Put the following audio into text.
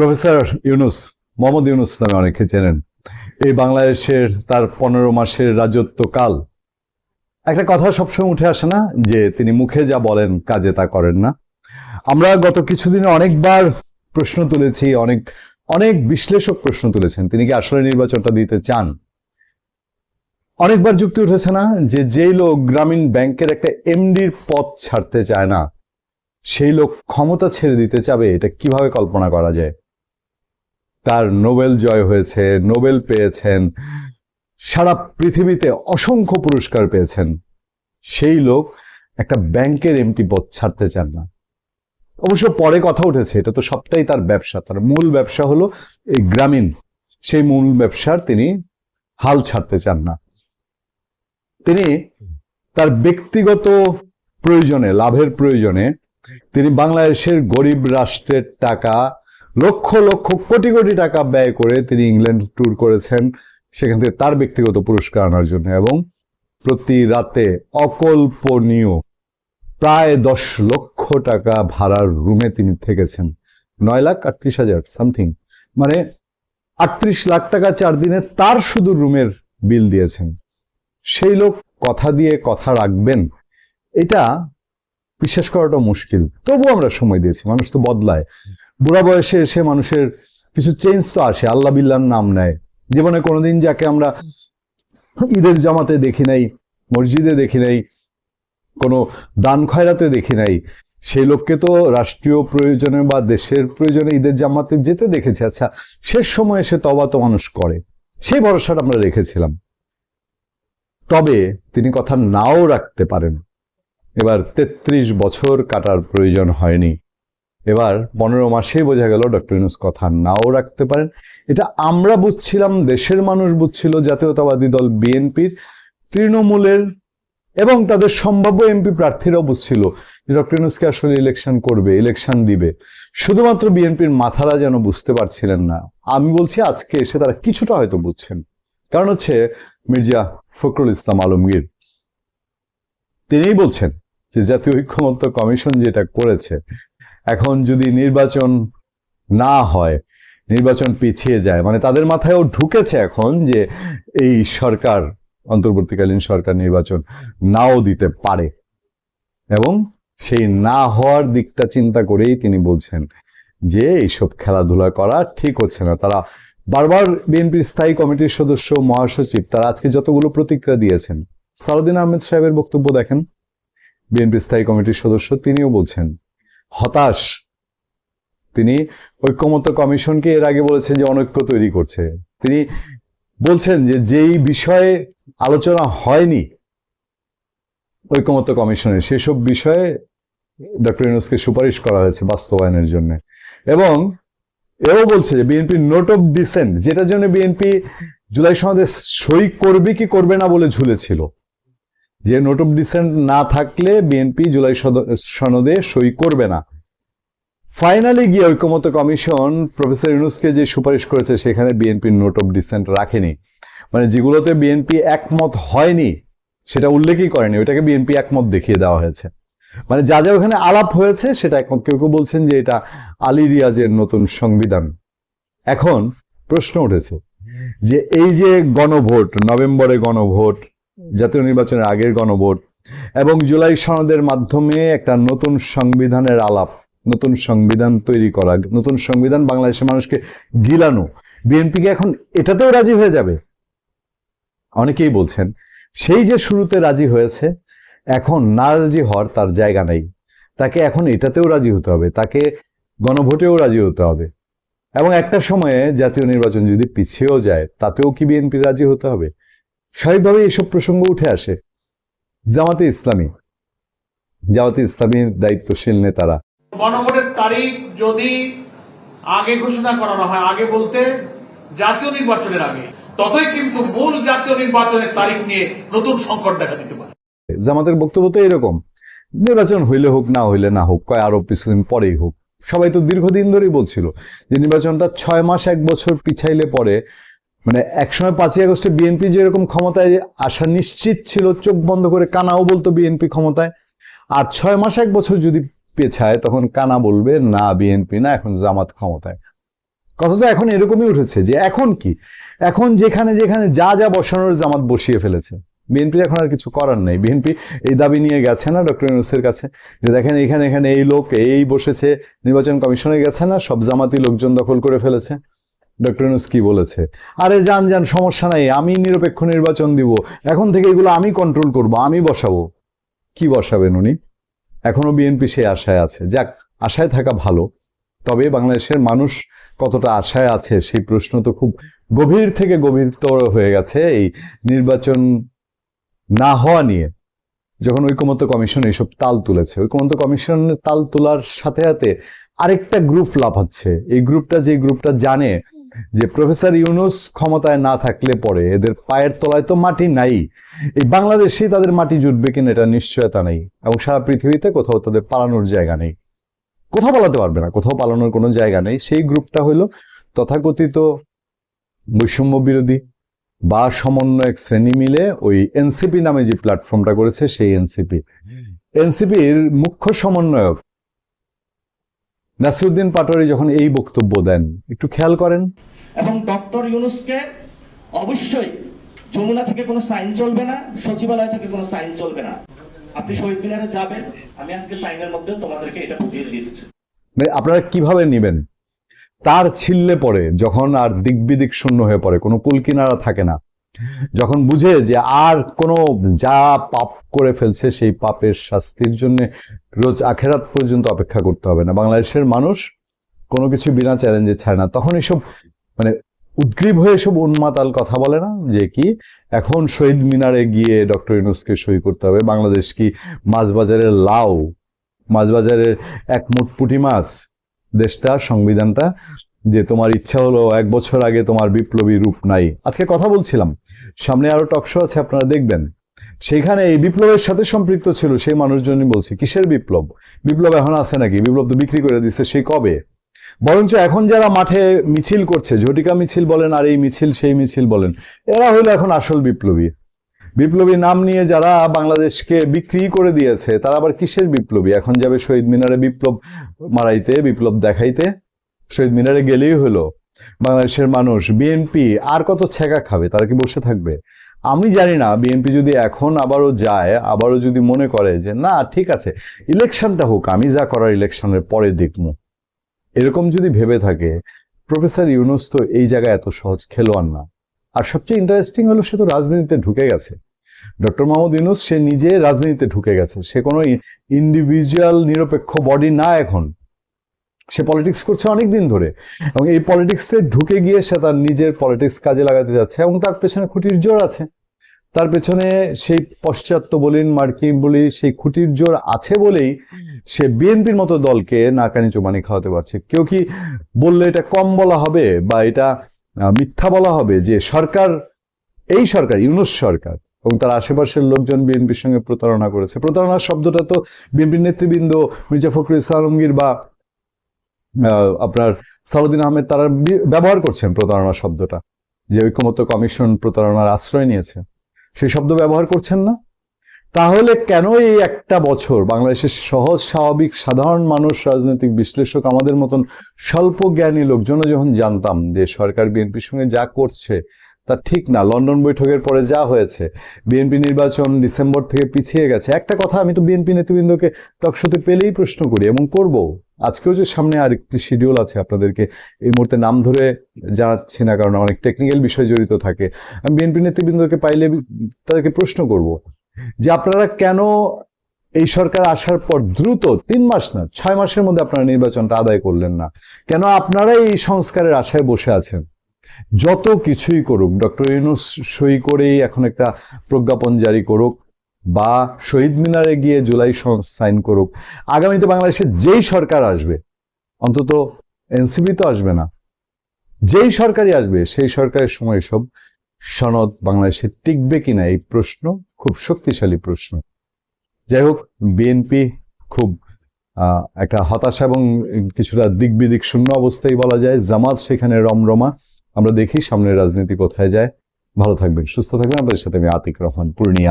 Professor Yunus, Mohammad Yunus নামে অনেকে চেনেন। এই বাংলাদেশের তার পনেরো মাসের রাজত্বকাল একটা কথা সবসময় উঠে আসে না যে তিনি মুখে যা বলেন, কাজে তা করেন না। আমরা গত কিছুদিনে অনেকবার প্রশ্ন তুলেছি, অনেক অনেক বিশ্লেষক প্রশ্ন তুলেছেন, তিনি কি আসলে নির্বাচনটা দিতে চান? অনেকবার যুক্তি উঠেছে না যে যেই লোক গ্রামীণ ব্যাংকের একটা এমডির পদ ছাড়তে চায় না, সেই লোক ক্ষমতা ছেড়ে দিতে চাবে, এটা কীভাবে কল্পনা করা যায়? তার নোবেল জয় হয়েছে, নোবেল পেয়েছেন, সারা পৃথিবীতে অসংখ্য পুরস্কার পেয়েছেন। সেই লোক একটা ব্যাংকের এমটি পদ ছাড়তে চান না। অবশ্য পরে কথা উঠেছে, এটা তো সবটাই তার ব্যবসা। তার মূল ব্যবসা হলো এই গ্রামীণ। সেই মূল ব্যবসার তিনি হাল ছাড়তে চান না। তিনি তার ব্যক্তিগত প্রয়োজনে, লাভের প্রয়োজনে তিনি বাংলাদেশের গরিব রাষ্ট্রের টাকা লক্ষ লক্ষ কোটি কোটি টাকা ব্যয় করে তিনি ইংল্যান্ড ট্যুর করেছেন। সেখান থেকে তার ব্যক্তিগত পুরস্কার আনার জন্য এবং প্রতি রাতে অকল্পনীয় প্রায় দশ লক্ষ টাকা ভাড়ার রুমে তিনি থেকেছেন। নয় লাখ আটত্রিশ হাজার সামথিং মানে আটত্রিশ লাখ টাকা চার দিনে তার শুধু রুমের বিল দিয়েছেন। সেই লোক কথা দিয়ে কথা রাখবেন, এটা বিশ্বাস করাটা মুশকিল। তবু আমরা সময় দিয়েছি, মানুষ তো বদলায়। বুড়া বয়সে এসে মানুষের কিছু চেঞ্জ তো আসে, আল্লাহ বিল্লার নাম নেয়। জীবনে কোনোদিন যাকে আমরা ঈদের জামাতে দেখি নাই, মসজিদে দেখি নাই, কোনো দান খয়রাতে দেখি নাই সেই লোককে তো রাষ্ট্রীয় প্রয়োজনে বা দেশের প্রয়োজনে ঈদের জামাতে যেতে দেখেছি। আচ্ছা শেষ সময় এসে তবা তো মানুষ করে। সেই ভরসাটা আমরা রেখেছিলাম। তবে তিনি কথা নাও রাখতে পারেন। এবার তেত্রিশ বছর কাটার প্রয়োজন হয়নি। এবার পনেরো মাসেই বোঝা গেল ডক্টর ইউনুস কথা নাও রাখতে পারেন। এটা আমরা বুঝছিলাম, দেশের মানুষ বুঝছিল, জাতীয়তাবাদী দল, বিএনপির, তৃণমূলের এবং তাদের সম্ভাব্য এমপি প্রার্থীরাও বুঝছিল যে ডক্টর ইউনুসকে আসলে ইলেকশন করবে ইলেকশন দিবে। শুধুমাত্র বিএনপির মাথারা যেন বুঝতে পারছিলেন না। আমি বলছি আজকে এসে তারা কিছুটা হয়তো বুঝছেন। কারণ হচ্ছে মির্জা ফখরুল ইসলাম আলমগীর, তিনিই বলছেন যে জাতীয় ঐক্যমত্য কমিশন যেটা করেছে এখন যদি নির্বাচন না হয়, নির্বাচন পিছিয়ে যায় মানে তাদের মাথায়ও ঢুকেছে এখন যে এই সরকার, অন্তর্বর্তীকালীন সরকার নির্বাচন নাও দিতে পারে। এবং সেই না হওয়ার দিকটা চিন্তা করেই তিনি বলছেন যে এইসব খেলাধুলা করা ঠিক হচ্ছে না। তারা বারবার বিএনপির স্থায়ী কমিটির সদস্য, মহাসচিব, তারা আজকে যতগুলো প্রতিক্রিয়া দিয়েছেন, সালাউদ্দিন আহমেদ সাহেবের বক্তব্য দেখেন বিএনপি স্থায়ী কমিটির সদস্য তিনিও বলছেন হতাশ। তিনি ঐক্যমত্য কমিশনকে এর আগে বলেছেন যে অনৈক্য তৈরি করছে। তিনি বলছেন যে যেই বিষয়ে আলোচনা হয়নি, ঐক্যমত্য কমিশনের সেসব বিষয়ে ডক্টর ইউনুসকে সুপারিশ করা হয়েছে বাস্তবায়নের জন্য। এবং এও বলছে যে বিএনপি নোট অফ ডিসেন্ট, যেটার জন্য বিএনপি জুলাই সনদে সই করবে কি করবে না বলে ঝুলেছিল। যে নোট অফ ডিসেন্ট না থাকলে বিএনপি জুলাই সনদে সই করবে না। ফাইনালি গিয়ে ঐক্যমত কমিশন প্রফেসর ইউনুসকে যে সুপারিশ করেছে, সেখানে বিএনপির নোট অফ ডিসেন্ট রাখেনি। মানে যেগুলোতে বিএনপি একমত হয়নি, সেটা উল্লেখই করেনি। ওটাকে বিএনপি একমত দেখিয়ে দেওয়া হয়েছে। মানে যা যা ওখানে আলাপ হয়েছে, সেটা একমত। কেউ কেউ বলছেন যে এটা আলী রিয়াজের নতুন সংবিধান। এখন প্রশ্ন উঠেছে যে এই যে গণভোট, নভেম্বরে গণভোট জাতীয় নির্বাচনের আগের গণভোট এবং জুলাই সনদের মাধ্যমে একটা নতুন সংবিধানের আলাপ, নতুন সংবিধান তৈরি করা, নতুন সংবিধান বাংলাদেশের মানুষকে গিলানো। বিএনপিকে এখন এটাতেও রাজি হয়ে যাবে। অনেকেই বলছেন, সেই যে শুরুতে রাজি হয়েছে, এখন না রাজি হওয়ার তার জায়গা নেই। তাকে এখন এটাতেও রাজি হতে হবে, তাকে গণভোটেও রাজি হতে হবে। এবং একটা সময়ে জাতীয় নির্বাচন যদি পিছিয়েও যায়, তাতেও কি বিএনপি রাজি হতে হবে? স্বাভাবিকভাবে এইসব প্রসঙ্গ উঠে আসে। জামাতে ইসলামী। জামাতে ইসলামীর দায়িত্বশীল নেতারা। গণভোটের তারিখ যদি আগে ঘোষণা করানো হয় আগে বলতে জাতীয় নির্বাচনের আগে ততই কিন্তু মূল জাতীয় নির্বাচনের তারিখ নিয়ে নতুন সংকট দেখা দিতে পারে। জামাতের বক্তব্য তো এরকম নির্বাচন হইলে হোক না হইলে না হোক কয় আরও কিছুদিন পরেই হোক। সবাই তো দীর্ঘদিন ধরেই বলছিল যে নির্বাচনটা ছয় মাস এক বছর পিছাইলে পরে মানে একসময় পাঁচই আগস্টে বিএনপি যেরকম ক্ষমতায় আসা নিশ্চিত ছিল, চোখ বন্ধ করে কানাও বলতো বিএনপি ক্ষমতায়। আর ছয় মাস এক বছর যদি পেছায়, তখন কানা বলবে, না, বিএনপি না, এখন জামাত ক্ষমতায়। কথা তো এখন এরকমই উঠেছে যে এখন কি? এখন যেখানে যেখানে যা যা বসানোর জামাত বসিয়ে ফেলেছে। বিএনপির এখন আর কিছু করার নেই। বিএনপি এই দাবি নিয়ে গেছে না ডক্টর ইউনুসের কাছে? যে দেখেন এখানে এখানে এই লোক এই বসেছে, নির্বাচন কমিশনে গেছে না, সব জামাতি লোকজন দখল করে ফেলেছে। ডক্টর ইউনুস কি বলেছে? আরে যান যান, সমস্যা নাই, আমি নিরপেক্ষ নির্বাচন দিব। এখন থেকে এগুলো আমি কন্ট্রোল করব, আমি বসাবো। কি বসাবেন উনি? এখনও বিএনপি সেই আশায় আছে। যাক, আশায় থাকা ভালো। তবে বাংলাদেশের মানুষ কতটা আশায় আছে, সেই প্রশ্ন তো খুব গভীর থেকে গভীরতর হয়ে গেছে এই নির্বাচন না হওয়া নিয়ে। যখন ঐকমত্য কমিশন এইসব তাল তুলেছে, ঐকমত্য কমিশনের তাল তোলার সাথে সাথে আরেকটা গ্রুপ লাফাচ্ছে এই গ্রুপটা যে গ্রুপটা জানে যে প্রফেসর ইউনুস ক্ষমতায় না থাকলে পরে এদের পায়ের তলায় তো মাটি নাই। এই বাংলাদেশেই তাদের মাটি জুটবে কিনা এটা নিশ্চয়তা নেই এবং সারা পৃথিবীতে কোথাও তাদের পালানোর জায়গা নেই। কোথাও পালাতে পারবে না, কোথাও পালানোর কোনো জায়গা নেই। সেই গ্রুপটা হলো তথাকথিত বৈষম্য বিরোধী বা সমন্বয়ক শ্রেণি মিলে ওই এনসিপি নামে যে প্ল্যাটফর্মটা করেছে সেই এনসিপি। এনসিপির মুখ্য সমন্বয়ক নাসিরুদ্দিন পাটোয়ারি যখন এই বক্তব্য দেন একটু খেয়াল করেন। এবং ডক্টর ইউনুসকে অবশ্যই যমুনা থেকে কোনো সাইন চলবে না সচিবালয় থেকে কোনো সাইন চলবে না। আপনি শহীদ মিনারে যাবেন আমি আজকে সাইনের মধ্যে তোমাদেরকে এটা বুঝিয়ে দিতেছি মানে আপনারা কীভাবে নেবেন? তার ছিললে পড়ে, যখন আর দিকবিদিক শূন্য হয়ে পড়ে, কোনো কুলকিনারা থাকে না। যখন বুঝে যে আর কোনো যা পাপ করে ফেলছে, সেই পাপের শাস্তির জন্য রোজ আখেরাত পর্যন্ত অপেক্ষা করতে হবে না। বাংলাদেশের মানুষ কোনো কিছু বিনা চ্যালেঞ্জে ছাড়ে না। তখন এসব মানে উদ্গ্রীব হয়ে এসব উন্মাতাল কথা বলে না, যে কি এখন শহীদ মিনারে গিয়ে ডক্টর ইউনুসকে সই করতে হবে। বাংলাদেশ কি মাছ বাজারের লাউ মাছ বাজারের এক মুঠ পুঁটি মাছ দেশটা, সংবিধানটা, যে তোমার ইচ্ছা হলো এক বছর আগে তোমার বিপ্লবী রূপ নাই। আজকে কথা বলছিলাম। সামনে আরও টকশো আছে, আপনারা দেখবেন। সেখানে এই বিপ্লবের সাথে সম্পৃক্ত ছিল সেই মানুষজনই বলছে, কিসের বিপ্লব? বিপ্লব এখন আছে নাকি? বিপ্লব তো বিক্রি করে দিচ্ছে সেই কবে? বরঞ্চ এখন যারা মাঠে মিছিল করছে, ঝটিকা মিছিল বলেন আর এই মিছিল, সেই মিছিল বলেন, এরা হলো এখন আসল বিপ্লবী। বিপ্লবী নাম নিয়ে যারা বাংলাদেশকে বিক্রি করে দিয়েছে, তারা আবার কিসের বিপ্লবী? এখন যাবে শহীদ মিনারে বিপ্লব মারাইতে, বিপ্লব দেখাইতে। শহীদ মিনারে গেলেই হলো বাংলাদেশের মানুষ। বিএনপি আর কত ছেঁকা খাবে? তারা কি বসে থাকবে? আমি জানি না। বিএনপি যদি এখন আবারও যায়, আবারও যদি মনে করে যে, না, ঠিক আছে, ইলেকশনটা হোক, আমি যা করার ইলেকশনের পরে দেখব। এরকম যদি ভেবে থাকে, প্রফেসর ইউনুস তো এই জায়গায় এত সহজ খেলোয়াড় না। আর সবচেয়ে ইন্টারেস্টিং হলো সে তো রাজনীতিতে ঢুকে গেছে। ডক্টর মোহাম্মদ ইউনুস সে নিজে রাজনীতিতে ঢুকে গেছে। সে কোনো ইন্ডিভিজুয়াল নিরপেক্ষ বডি না এখন। সে পলিটিক্স করছে অনেক দিন ধরে। এবং এই পলিটিক্সে ঢুকে গিয়ে সে তার নিজের পলিটিক্স কাজে লাগাতে যাচ্ছে এবং তার পেছনে খুঁটির জোর আছে। তার পেছনে সেই পশ্চাত্য বলিন মার্কিন বলি, সেই খুঁটির জোর আছে বলেই সে বিএনপির মতো দলকে নাকানি চুমানি খাওয়াতে পারছে। কেউ কি বললে এটা কম বলা হবে বা এটা মিথ্যা বলা হবে যে সরকার, এই সরকার, ইউনুস সরকার এবং তার আশেপাশের লোকজন বিএনপির সঙ্গে প্রতারণা করেছে। প্রতারণার শব্দটা তো বিএনপির নেতৃবৃন্দ মির্জা ফখরুল ইসলাম আলমগীর বা আপনার সালুদ্দিন আহমেদ, তারা ব্যবহার করছেন প্রতারণা শব্দটা, যে ঐক্যমত্য কমিশন প্রতারণার আশ্রয় নিয়েছে। সেই শব্দ ব্যবহার করছেন না? তাহলে কেন এই একটা বছর? বাংলাদেশের সহজ, স্বাভাবিক, সাধারণ মানুষ, রাজনৈতিক বিশ্লেষক আমাদের মতন স্বল্প জ্ঞানী লোকজনও যখন জানতাম যে সরকার বিএনপির সঙ্গে যা করছে তা ঠিক না, লন্ডন বৈঠকের পরে যা হয়েছে, বিএনপি নির্বাচন ডিসেম্বর থেকে পিছিয়ে গেছে। একটা কথা, আমি তো বিএনপি নেতৃবৃন্দকে টকশোতে পেলেই প্রশ্ন করি, এবং করব। আজকেও যে সামনে আরেকটি শিডিউল আছে আপনাদেরকে এই মুহূর্তে নাম ধরে জানাচ্ছি না, কারণ অনেক টেকনিক্যাল বিষয় জড়িত থাকে। আমি বিএনপি নেতৃবৃন্দকে পাইলে তাদেরকে প্রশ্ন করব। যে আপনারা কেন এই সরকার আসার পর দ্রুত তিন মাস না, ছয় মাসের মধ্যে আপনারা নির্বাচনটা আদায় করলেন না, কেন আপনারা এই সংস্কারের আশায় বসে আছেন? যত কিছুই করুক, ডক্টর ইউনুস সই করেই এখন একটা প্রজ্ঞাপন জারি করুক বা শহীদ মিনারে গিয়ে জুলাই সাইন করুক, আগামীতে বাংলাদেশে যেই সরকার আসবে, অন্তত এনসিপি তো আসবে না, যেই সরকারই আসবে, সেই সরকারের সময় সব সনদ বাংলাদেশে টিকবে কিনা এই প্রশ্ন খুব শক্তিশালী প্রশ্ন। যাই হোক, বিএনপি খুব একটা হতাশা এবং কিছুটা দিকবিদিক শূন্য অবস্থায় বলা যায়। জামাত সেখানে রমরমা। আমরা দেখি সামনের রাজনীতি কোথায় যায়। ভালো থাকবেন, সুস্থ থাকবেন। আমাদের সাথে আমি আতিক রহমান, পূর্ণিয়া।